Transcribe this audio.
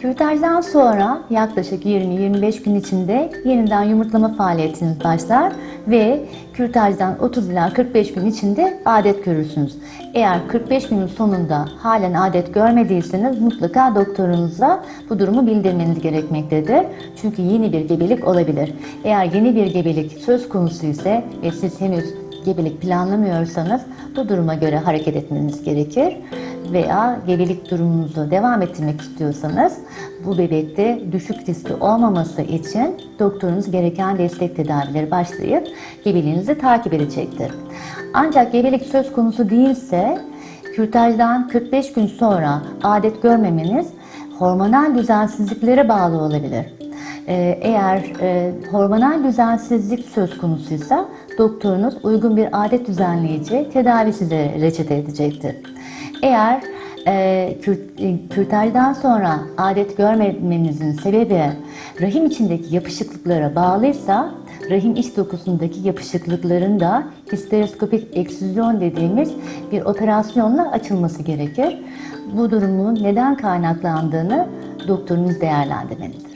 Kürtajdan sonra yaklaşık 20-25 gün içinde yeniden yumurtlama faaliyetiniz başlar ve kürtajdan 30 ila 45 gün içinde adet görürsünüz. Eğer 45 günün sonunda halen adet görmediyseniz mutlaka doktorunuza bu durumu bildirmeniz gerekmektedir. Çünkü yeni bir gebelik olabilir. Eğer yeni bir gebelik söz konusu ise ve siz henüz gebelik planlamıyorsanız bu duruma göre hareket etmeniz gerekir veya gebelik durumunuzu devam ettirmek istiyorsanız bu bebekte düşük riskli olmaması için doktorunuz gereken destek tedavileri başlayıp gebeliğinizi takip edecektir. Ancak gebelik söz konusu değilse kürtajdan 45 gün sonra adet görmemeniz hormonal düzensizliklere bağlı olabilir. Ee, Eğer e, hormonal düzensizlik söz konusuysa doktorunuz uygun bir adet düzenleyici tedavi size reçete edecektir. Eğer e, e, kürtajdan sonra adet görmemenizin sebebi rahim içindeki yapışıklıklara bağlıysa rahim iç dokusundaki yapışıklıkların da histeroskopik eksüzyon dediğimiz bir operasyonla açılması gerekir. Bu durumun neden kaynaklandığını doktorunuz değerlendirmelidir.